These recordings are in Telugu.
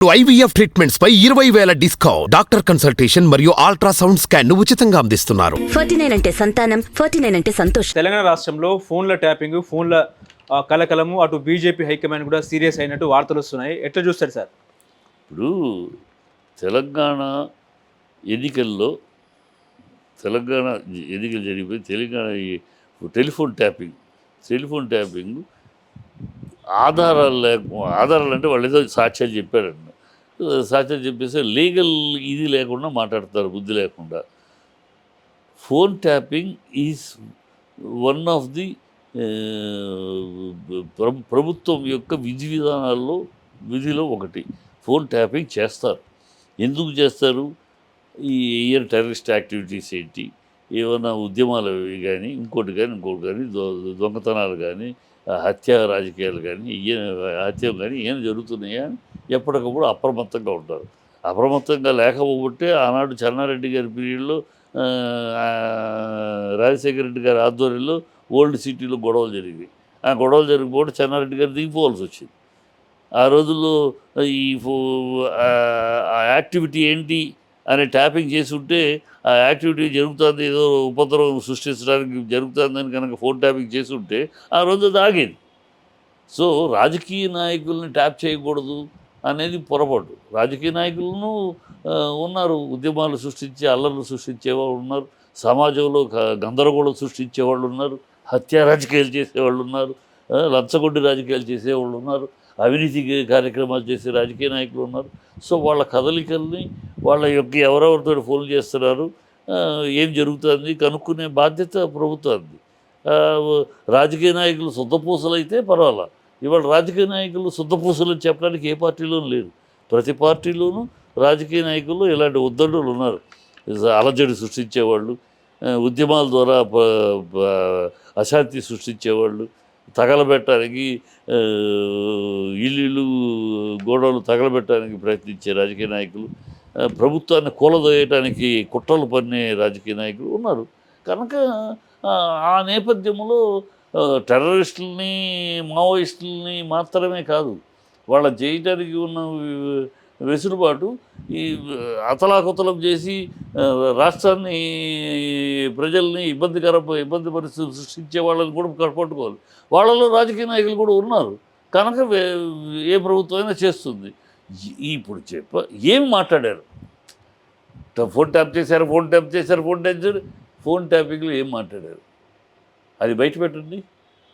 ఐవీఎఫ్ ట్రీట్మెంట్స్ పై ఇరవై వేల డిస్కౌంట్. డాక్టర్ కన్సల్టేషన్ మరియు అల్ట్రాసౌండ్ స్కాన్ను ఉచితంగా అందిస్తున్నారు. ఫార్టీ నైన్ అంటే సంతానం ఫార్టీ నైన్ అంటే సంతోషం. తెలంగాణ రాష్ట్రంలో ఫోన్ల ట్యాపింగ్ ఫోన్ల ఆ, కలకలము అటు బీజేపీ హైకమాండ్ కూడా సీరియస్ అయినట్టు వార్తలు వస్తున్నాయి. ఎట్లా చూస్తారు సార్? ఇప్పుడు తెలంగాణ ఎన్నికల్లో తెలంగాణ ఎన్నికలు జరిగిపోయి తెలంగాణ ఈ టెలిఫోన్ ట్యాపింగ్ టెలిఫోన్ ట్యాపింగ్ ఆధారాలు లేక ఆధారాలు అంటే వాళ్ళు ఏదో సాక్ష్యాలు చెప్పారండి సత్యం చెప్పేసి లీగల్ ఇది లేకుండా మాట్లాడతారు బుద్ధి లేకుండా. Phone tapping is one of the ప్రభుత్వం యొక్క విధి విధానాల్లో విధిలో ఒకటి. ఫోన్ ట్యాపింగ్ చేస్తారు. ఎందుకు చేస్తారు? ఈ ఇయర్ టెర్రరిస్ట్ యాక్టివిటీస్ ఏంటి? ఏమైనా ఉద్యమాలు కానీ ఇంకోటి కానీ ఇంకోటి కానీ దొ- దొంగతనాలు కానీ హత్య రాజకీయాలు కానీ ఏ హత్య కానీ ఏం జరుగుతున్నాయా అని ఎప్పటికప్పుడు అప్రమత్తంగా ఉంటారు. అప్రమత్తంగా లేకపోబట్టే ఆనాడు చెన్నారెడ్డి గారి పీరియడ్లో రాజశేఖర రెడ్డి గారి ఆధ్వర్యంలో ఓల్డ్ సిటీలో గొడవలు జరిగాయి ఆ గొడవలు జరిగిపోతే చెన్నారెడ్డి గారు దిగిపోవాల్సి వచ్చింది. ఆ రోజుల్లో ఈ యాక్టివిటీ ఏంటి అనే ట్యాపింగ్ చేసి ఉంటే ఆ యాక్టివిటీ జరుగుతుంది ఏదో ఉపద్రవం సృష్టించడానికి జరుగుతుందని కనుక ఫోన్ ట్యాపింగ్ చేసి ఉంటే ఆ రోజు అది ఆగేది. సో రాజకీయ నాయకుల్ని ట్యాప్ చేయకూడదు. అనేది పొరపాటు. రాజకీయ నాయకులను ఉన్నారు. ఉద్యమాలు సృష్టించి అల్లర్లు సృష్టించేవాళ్ళు ఉన్నారు. సమాజంలో గ- గందరగోళం సృష్టించేవాళ్ళు ఉన్నారు. హత్య రాజకీయాలు చేసేవాళ్ళు ఉన్నారు. లంచగొడ్డి రాజకీయాలు చేసేవాళ్ళు ఉన్నారు. అవినీతి కార్యక్రమాలు చేసే రాజకీయ నాయకులు ఉన్నారు. సో వాళ్ళ కదలికల్ని వాళ్ళ యొక్క ఎవరెవరితో ఫోన్ చేస్తున్నారు ఏం జరుగుతుంది కనుక్కునే బాధ్యత ప్రభుత్వానికి రాజకీయ నాయకులు శుద్ధపూసలు అయితే పర్వాలా? ఇవాళ రాజకీయ నాయకులు శుద్ధపూసలు అని చెప్పడానికి ఏ పార్టీలోనూ లేరు. ప్రతి పార్టీలోనూ రాజకీయ నాయకులు ఇలాంటి ఉద్దండులు ఉన్నారు. అలజడి సృష్టించేవాళ్ళు ఉద్యమాల ద్వారా అశాంతి సృష్టించేవాళ్ళు తగలబెట్టడానికి ఇల్లు గోడలు తగలబెట్టడానికి ప్రయత్నించే రాజకీయ నాయకులు ప్రభుత్వాన్ని కూలదోయటానికి కుట్రలు పన్నే రాజకీయ నాయకులు ఉన్నారు. కనుక ఆ, నేపథ్యంలో టెర్రరిస్టులని మావోయిస్టులని మాత్రమే కాదు వాళ్ళ చేయటానికి ఉన్న వెసులుబాటు ఈ అతలాకుతలం చేసి రాష్ట్రాన్ని ప్రజల్ని ఇబ్బందికర ఇబ్బంది పరిస్థితులు సృష్టించే వాళ్ళని కూడా పట్టుకోవాలి వాళ్ళలో రాజకీయ నాయకులు కూడా ఉన్నారు. కనుక ఏ ప్రభుత్వం అయినా చేస్తుంది ఇప్పుడు చెప్ప ఏం మాట్లాడారు? ట- ఫోన్ ట్యాప్ చేశారు ఫోన్ ట్యాప్ చేశారు ఫోన్ ట్యాప్ చేశారు ఫోన్ ట్యాపింగ్లో ఏం మాట్లాడారు? అది బయట పెట్టండి.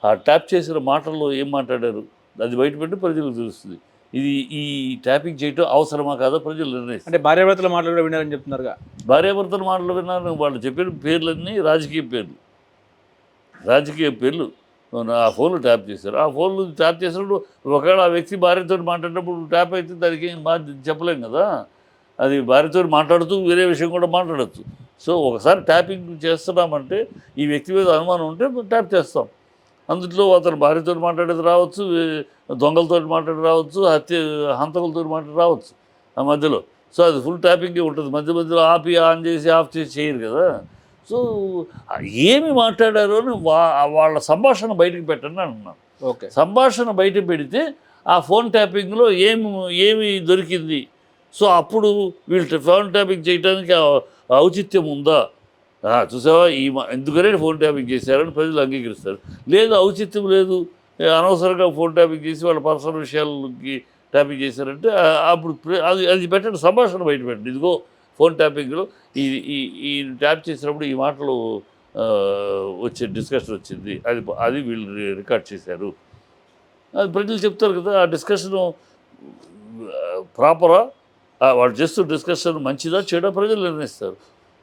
ఆ ట్యాప్ చేసిన మాటల్లో ఏం మాట్లాడారు? అది బయట పెట్టి ప్రజలకు తెలుస్తుంది. ఇది ఈ ట్యాపింగ్ చేయటం అవసరమా కాదా? ప్రజలు నిర్ణయిస్తారు. అంటే భార్యాభర్తల మాటలు కూడా విన్నారని చెప్తున్నారుగా. భార్యాభర్తల మాటలు విన్నాను వాళ్ళు చెప్పిన పేర్లన్నీ రాజకీయ పేర్లు. రాజకీయ పేర్లు. ఆ ఫోన్లు ట్యాప్ చేశారు. ఆ ఫోన్లు ట్యాప్ చేసినప్పుడు ఒకవేళ ఆ వ్యక్తి భార్యతో మాట్లాడినప్పుడు ట్యాప్ అయితే దానికి ఏం చెప్పలేం కదా? అది భార్యతో మాట్లాడుతూ వేరే విషయం కూడా మాట్లాడచ్చు. సో ఒకసారి ట్యాపింగ్ చేస్తున్నామంటే ఈ వ్యక్తి మీద అనుమానం ఉంటే ట్యాప్ చేస్తాం. అందులో అతను భార్యతో మాట్లాడేది రావచ్చు దొంగలతో మాట్లాడి రావచ్చు హత్య హంతకులతో మాట్లాడి రావచ్చు ఆ మధ్యలో. సో అది ఫుల్ ట్యాపింగే ఉంటుంది. మధ్య మధ్యలో ఆపి ఆన్ చేసి ఆఫ్ చేసి చేయరు కదా. సో ఏమి మాట్లాడారో అని వా వాళ్ళ సంభాషణ బయటకు పెట్టండి అంటున్నాను ఓకే. సంభాషణ బయట పెడితే ఆ ఫోన్ ట్యాపింగ్లో ఏమి ఏమి దొరికింది? సో అప్పుడు వీళ్ళు ఫోన్ ట్యాపింగ్ చేయడానికి ఔచిత్యం ఉందా చూసావా? ఈ మా- ఎందుకనే ఫోన్ ట్యాపింగ్ చేశారని ప్రజలు అంగీకరిస్తారు. లేదు ఔచిత్యం లేదు. అనవసరంగా ఫోన్ ట్యాపింగ్ చేసి వాళ్ళ పర్సనల్ విషయాలకి ట్యాపింగ్ చేశారంటే అప్పుడు అది అది పెట్టండి సంభాషణ బయట పెట్టండి. ఇదిగో ఫోన్ ట్యాపింగ్లో ఈ ఈ ఈ ట్యాప్ చేసినప్పుడు ఈ మాటలు వచ్చే డిస్కషన్ వచ్చింది. అది అది వీళ్ళు రికార్డ్ చేశారు. అది ప్రజలు చెప్తారు కదా ఆ డిస్కషను ప్రాపరా వాళ్ళు చేస్తున్న డిస్కషన్ మంచిదా చెడ ప్రజలు నిర్ణయిస్తారు.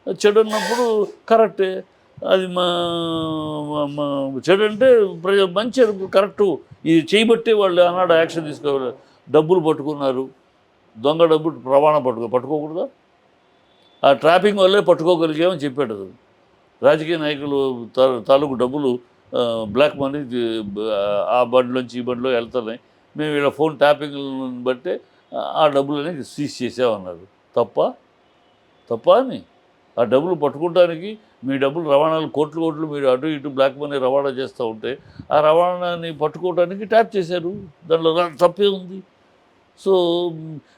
చెడు అన్నప్పుడు కరెక్టే అది మా మా- చెడు అంటే ప్రజ మంచి కరెక్టు ఇది చేయబట్టే వాళ్ళు ఆనాడు యాక్షన్ తీసుకోవాలి. డబ్బులు పట్టుకున్నారు. దొంగ డబ్బులు రవాణా పట్టుకో పట్టుకోకూడదా? ఆ ట్రాపింగ్ వల్లే పట్టుకోగలిగామని చెప్పాడు అది. రాజకీయ నాయకులు తా- తాలూకు డబ్బులు బ్లాక్ మనీ ఆ, బండ్లోంచి ఈ బండ్లో వెళ్తున్నాయి. మేము ఇలా ఫోన్ ట్యాపింగ్ బట్టే ఆ- ఆ డబ్బులని సీజ్ చేసామన్నారు తప్ప? తప్ప అని? ఆ డబ్బులు పట్టుకోవడానికి మీ డబ్బులు రవాణాలు కోట్లు కోట్లు మీరు అటు ఇటు బ్లాక్ మనీ రవాణా చేస్తూ ఉంటే ఆ రవాణాని పట్టుకోవడానికి ట్యాప్ చేశారు. దాంట్లో తప్పే ఉంది. సో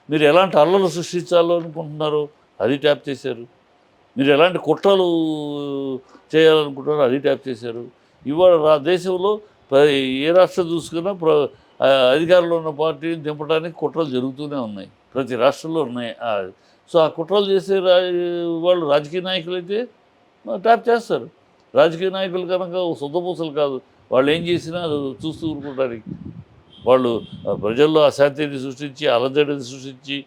మీరు ఎలాంటి అల్లలు సృష్టించాలో అనుకుంటున్నారో అది ట్యాప్ చేశారు. మీరు ఎలాంటి కుట్రలు చేయాలనుకుంటున్నారో అది ట్యాప్ చేశారు. ఇవాళ రా దేశంలో ఏ రాష్ట్రం చూసుకున్నా ప్ర అధికారంలో ఉన్న పార్టీని దింపడానికి కుట్రలు జరుగుతూనే ఉన్నాయి. ప్రతి రాష్ట్రంలో ఉన్నాయి. సో ఆ కుట్రలు చేసే రా వాళ్ళు రాజకీయ నాయకులు అయితే ట్యాప్ చేస్తారు. రాజకీయ నాయకులు కనుక శుద్ధపూసలు కాదు. వాళ్ళు ఏం చేసినా చూస్తూ ఊరుకుంటానికి వాళ్ళు ప్రజల్లో అశాంతిని సృష్టించి అలజడిని సృష్టించి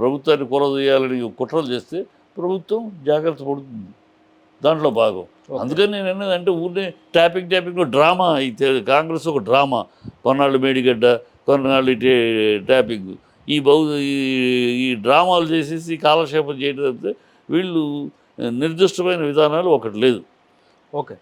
ప్రభుత్వాన్ని కొలదీయాలని కుట్రలు చేస్తే ప్రభుత్వం జాగ్రత్త పడుతుంది. దాంట్లో భాగం. అందుకని నేను అంటే ఊరినే ట్యాపింగ్ ట్యాపింగ్ డ్రామా అయితే కాంగ్రెస్ ఒక డ్రామా. కొన్నాళ్ళు మేడిగడ్డ కొన్నాళ్ళు ట్యాపింగ్ ఈ బౌ ఈ- ఈ డ్రామాలు చేసేసి కాలక్షేపం చేయడం వీళ్ళు నిర్దిష్టమైన విధానాలు ఒకటి లేదు. ఓకే.